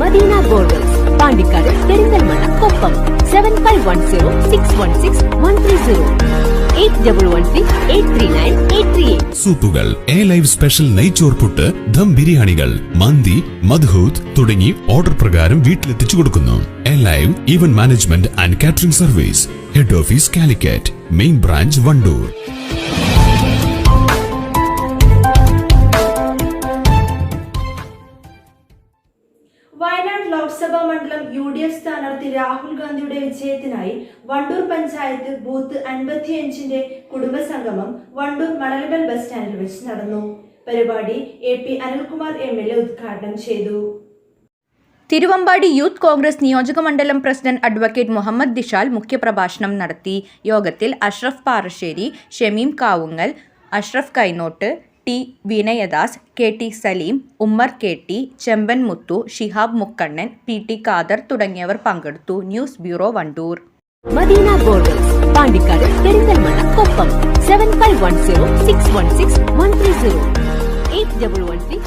Madina borders Pandikkad Perinthalmanna Koppam. Seven five one zero six one six one three zero സൂപ്പുകൾ A live special നെയ്ച്ചോർ പുട്ട് ദം ബിരിയാണികൾ മന്തി മധുഹൂത്ത് തുടങ്ങി order പ്രകാരം വീട്ടിലെത്തിച്ചു കൊടുക്കുന്നു. Alive event management and catering service head office Calicut main branch Wandoor. Wayanad Lok Sabha മണ്ഡലം U D F സ്ഥാനാർത്ഥി രാഹുൽ ഗാന്ധിയുടെ വിജയത്തിനായി വണ്ടൂർ പഞ്ചായത്ത് ബൂത്ത് അൻപത്തിയഞ്ചിന്റെ കുടുംബസംഗമം വണ്ടൂർ മണൽബൽ ബസ് സ്റ്റാൻഡിൽ വെച്ച് നടന്നു. പരിപാടി A P Anilkumar M L A ഉദ്ഘാടനം ചെയ്തു. തിരുവമ്പാടി യൂത്ത് കോൺഗ്രസ് നിയോജക മണ്ഡലം പ്രസിഡന്റ് അഡ്വക്കേറ്റ് മുഹമ്മദ് ദിഷാൽ മുഖ്യപ്രഭാഷണം നടത്തി. യോഗത്തിൽ Ashraf Parassery Shameem Kavungal Ashraf Kainott T Vinayadas K T Saleem Ummer K T Chemban Muthu Shihab Mukkannan P T Khader തുടങ്ങിയവർ പങ്കെടുത്തു. News bureau Wandoor. Madina borders Pandikkad Perinthalmanna Koppam seven five one zero six one six one three zero eight double one six